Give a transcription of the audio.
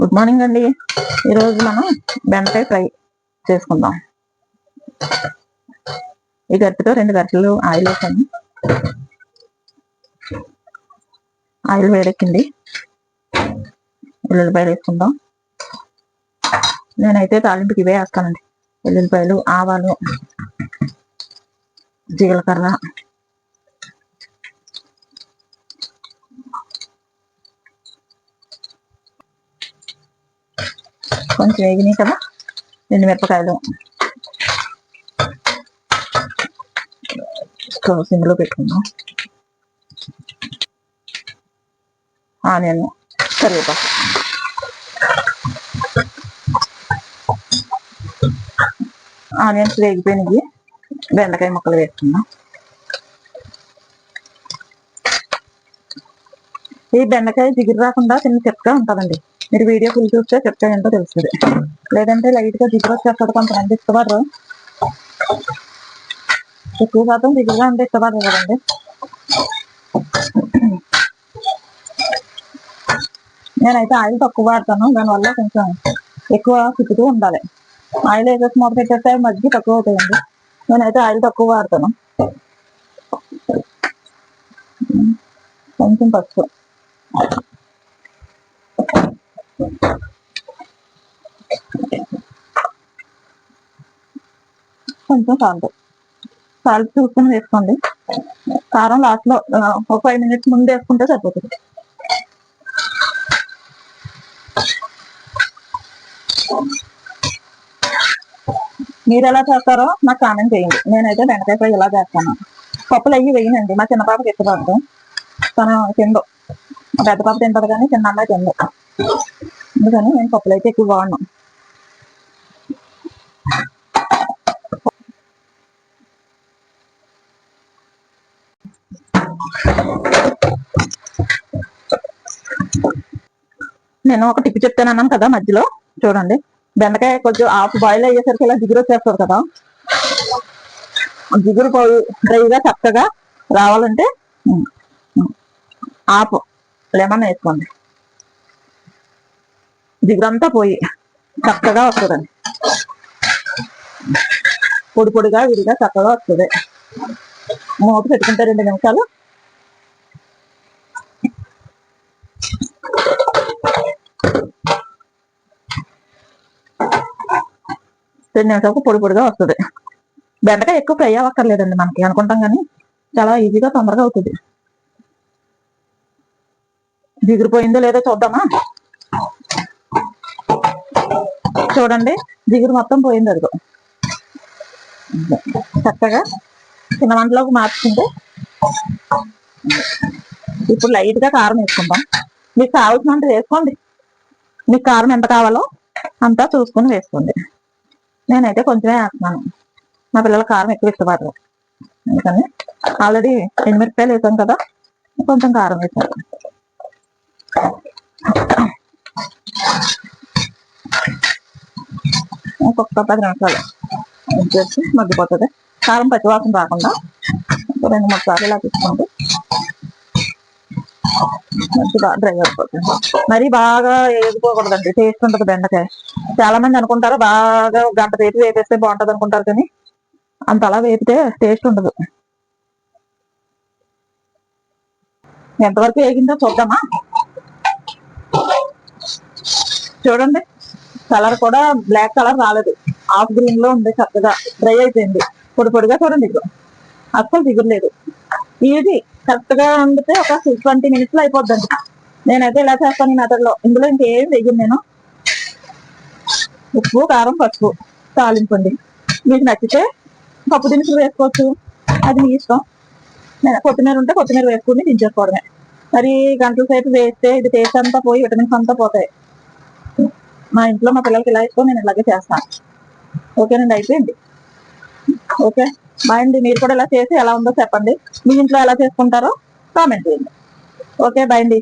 Good morning అండి. ఈరోజు మనం బెండకాయ ఫ్రై చేసుకుందాం. ఈ గరిటెతో రెండు గరిటెలు ఆయిల్ వేసాను. ఆయిల్ వేడెక్కింది. వెల్లుల్లిపాయలు వేసుకుందాం. నేనైతే తాలింపుకి ఇవే వేస్తానండి. వెల్లుల్లిపాయలు ఆవాలు జీలకర్ర కొంచెం వేగినాయి కదా? రెండు మిరపకాయలు. స్టవ్ పెట్టుకుందాం. ఆనియన్ కరివేపాకు. ఆనియన్స్ వేగిపోయినాయి బెండకాయ ముక్కలు వేసుకుందాం. ఈ బెండకాయ జిగురు రాకుండా చిన్న చెక్క ఉంటుందండి. మీరు వీడియో ఫుల్ చూస్తే చెప్తే ఏంటో తెలుస్తుంది. లేదంటే లైట్గా జిగురు వచ్చేస్తుంది కొంతమంది ఇష్టపడరు. ఎక్కువ శాతం జిగురుగా అంటే ఇష్టపడరు కదండి. నేనైతే ఆయిల్ తక్కువ వాడతాను దానివల్ల కొంచెం ఎక్కువ తిప్పుతూ ఉండాలి. ఆయిల్ వేసేసి మొదలు పెట్టేస్తే మజ్జి తక్కువ అవుతాయండి. నేనైతే ఆయిల్ తక్కువ వాడతాను. కొంచెం పసుపు. కొంచెం సాల్ట్. సాల్ట్ చూసుకుని వేసుకోండి. కారం లాస్ట్లో ఒక ఫైవ్ మినిట్స్ ముందు వేసుకుంటే సరిపోతుంది. మీరు ఎలా చేస్తారో నాకు కామెంట్ చేయండి. నేనైతే బెండకాయ ఫ్రై ఇలా చేస్తాను. పప్పులు అవి వేయనండి. మా చిన్న పాపకి ఇష్టపడదు తను పెద్ద పాప తింటారు కానీ చిన్న అమ్మాయి అందుకని నేను పప్పులు అయితే ఎక్కువ వాడను. నేను ఒక టిప్ చెప్తాను అన్నాను కదా మధ్యలో. చూడండి. బెండకాయ కొంచెం ఆఫ్ బాయిల్ అయ్యేసరికి ఇలా జిగురు వచ్చేస్తారు కదా. జిగురు డ్రైగా చక్కగా రావాలంటే ఆపు. లెమన్ వేసుకోండి జిగురంతా పోయి చక్కగా వస్తుందండి పొడి పొడిగా విడిగా చక్కగా వస్తుంది. మూత పెట్టుకుంటే రెండు నిమిషాలు. రెండు నిమిషాలకు పొడి పొడిగా వస్తుంది. బెండకాయ ఎక్కువ ఫ్రై అవ్వక్కర్లేదండి మనకి అనుకుంటాం కానీ చాలా ఈజీగా తొందరగా అవుతుంది. జిగురిపోయిందో లేదో చూద్దామా? చూడండి జిగురు మొత్తం పోయింది అదిగో. చక్కగా చిన్న వంటలోకి మార్చుకుంటే. ఇప్పుడు లైట్గా కారం వేసుకుందాం. మీకు కావాల్సినంత వేసుకోండి. మీకు కారం ఎంత కావాలో అంతా చూసుకొని వేసుకోండి. నేనైతే కొంచెమే వేస్తున్నాను. మా పిల్లల కారం ఎక్కువ ఇష్టపడరు. అందుకని ఆల్రెడీ ఎండుమిరపకాయలు వేసాం కదా కొంచెం కారం వేసాను. ఒక్కొక్క పది నిమిషాలు చేసి మగ్గిపోతుంది. కారం పచ్చివాసన రాకుండా ఒక రెండు మూడు సార్లు ఇలా తీసుకుంటే మంచిగా డ్రై అయిపోతుంది. మరి బాగా వేగిపోకూడదండి టేస్ట్ ఉంటుంది బెండకాయ. చాలా మంది అనుకుంటారు బాగా గంట సేపు వేపేస్తే బాగుంటుంది అనుకుంటారు కానీ అంత అలా వేపితే టేస్ట్ ఉండదు. ఎంతవరకు వేగిందో చూద్దామా? చూడండి కలర్ కూడా బ్లాక్ కలర్ రాలేదు. హాఫ్ గ్రీన్లో ఉంది చక్కగా డ్రై అయిపోయింది. పొడి పొడిగా చూడండి ఇదిగో అస్సలు దిగులేదు. ఇది కరెక్ట్గా ఉండితే ఒక ట్వంటీ మినిట్స్లో అయిపోద్దండి. నేనైతే ఇలా చేస్తాను ఈ మెథడ్లో ఇందులో ఇంకేం వేయను నేను. ఉప్పు కారం పసుపు తాలింపండి మీకు నచ్చితే పప్పు దినుసులు వేసుకోవచ్చు. అది మీ ఇష్టం. నేను కొత్తిమీర ఉంటే కొత్తిమీర వేసుకుని దించేసుకోవడమే. మరి గంటల సేపు వేస్తే ఇది టేస్ట్ అంతా పోయి విటమిన్స్ అంతా పోతాయి. మా ఇంట్లో మా పిల్లలకి ఇలా ఇష్టం నేను ఇలాగే చేస్తాను. ఓకేనండి అయిపోయింది. ఓకే. బాయ్ అండి. మీరు కూడా ఇలా చేసి ఎలా ఉందో చెప్పండి. మీ ఇంట్లో ఎలా చేసుకుంటారో కామెంట్ చేయండి. ఓకే బాయ్ అండి.